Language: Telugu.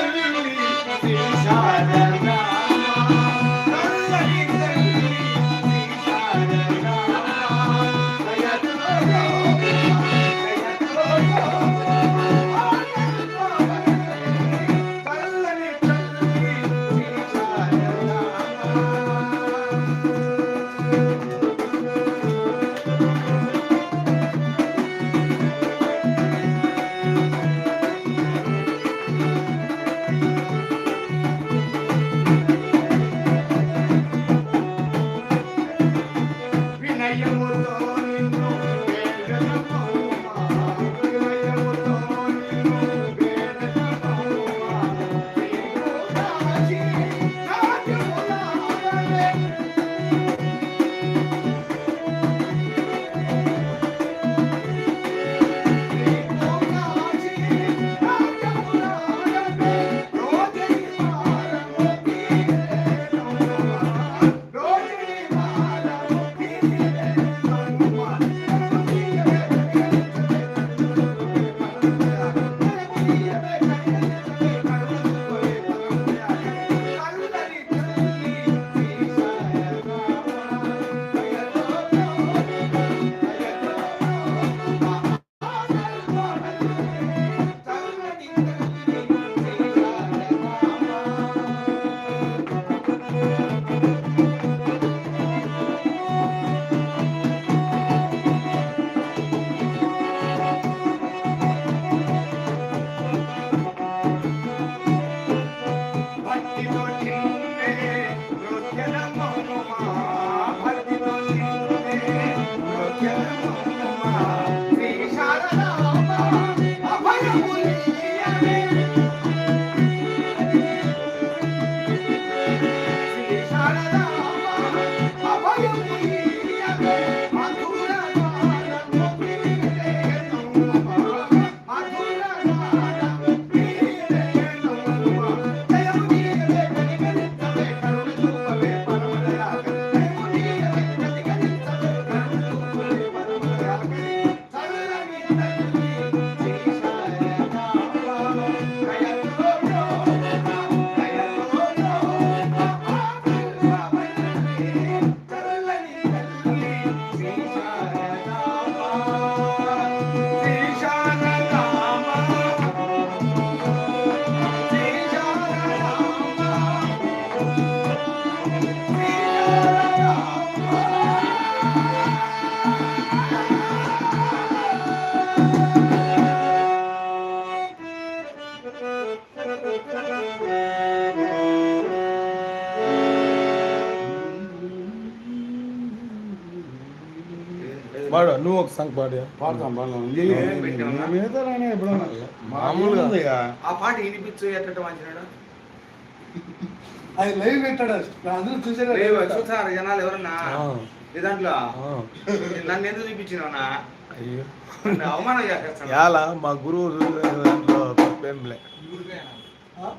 Hallelujah. Thank you. పాడు నువ్వు ఒక సంగ పాడు పాడతాం పాడతాం. మిగతా రానే ఎప్పుడో మామూలుగా. ఆ పాట వినిపించు ఎట్టడం అంచనాడు అది లైవ్ పెట్టాడు. అందరూ చూసారు చూసారు జనాలు ఎవరన్నా? నీ దాంట్లో? నన్ను ఎందుకు చూపించినావు అవమానం చేస్తా మా గురువు దాంట్లో తప్పేం లే ఆ?